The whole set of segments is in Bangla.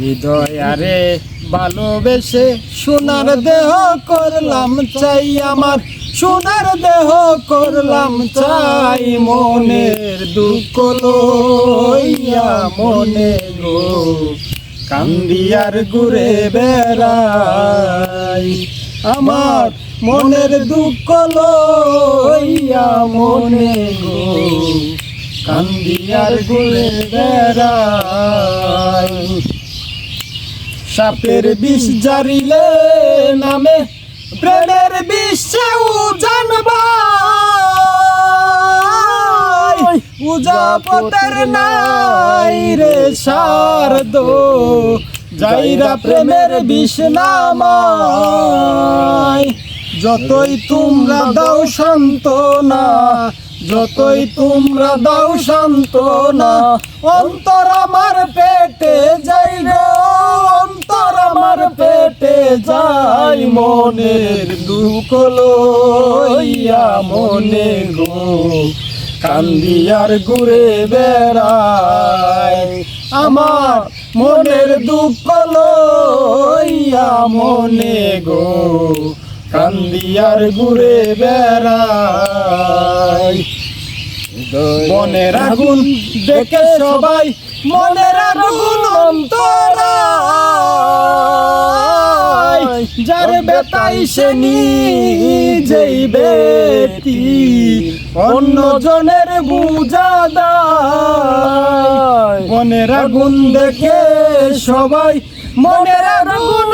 হৃদয়ারে ভালোবেসে সোনার দেহ করলাম চাই আমার। সোনার দেহ করলাম চাই মনের দুঃখ লইয়া মনে গো কান্দিয়ার ঘুরে বেড়াই। আমার মনের দুঃখ লইয়া মনে গো কান্দিয়ার ঘুরে বেড়াই। সাপের বিষ জারিলে নামে, প্রেমের বিষেও জানবাই উজাপতের নাই রে শারদ, যাইরা প্রেমের বিষ নামাই যতই তোমরা দাও শান্ত না যতই তোমরা দাও শান্ত না অন্তর আমার পেটে যাই মনের দুঃখ লইয়া মনে গো, কান্দিয়ার ঘুরে বেড়াই আমার মনের দুঃখ লইয়া মনে গো, কান্দিয়ার ঘুরে বেড়াই মনের আগুন দেখে সবাই, মনের আগুন অন্তরা বেতাই সে নিজেই বেটি অন্য জনের বুঝা মনের আগুন দেখে সবাই মনের আগুন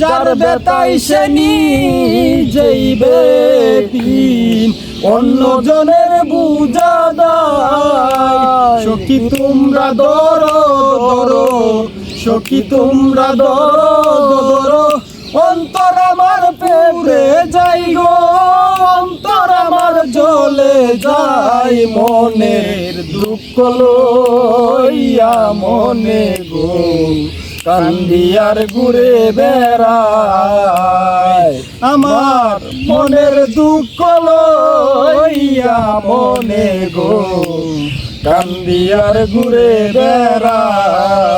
যার বেতাই সে নিজেই বেদিন অন্য জনের বুঝা সখী, তোমরা দরো দরো সখী, তোমরা দরো অন্তর আমার পেরে যাই গো। অন্তর আমার জ্বলে যাই মনের দুঃখ লইয়া মনে গো। কান্দিয়ার ঘুরে বেড়ায়। আমার মনের দুঃখ লইয়া মনে গো। কান্দিয়ার ঘুরে বেড়ায়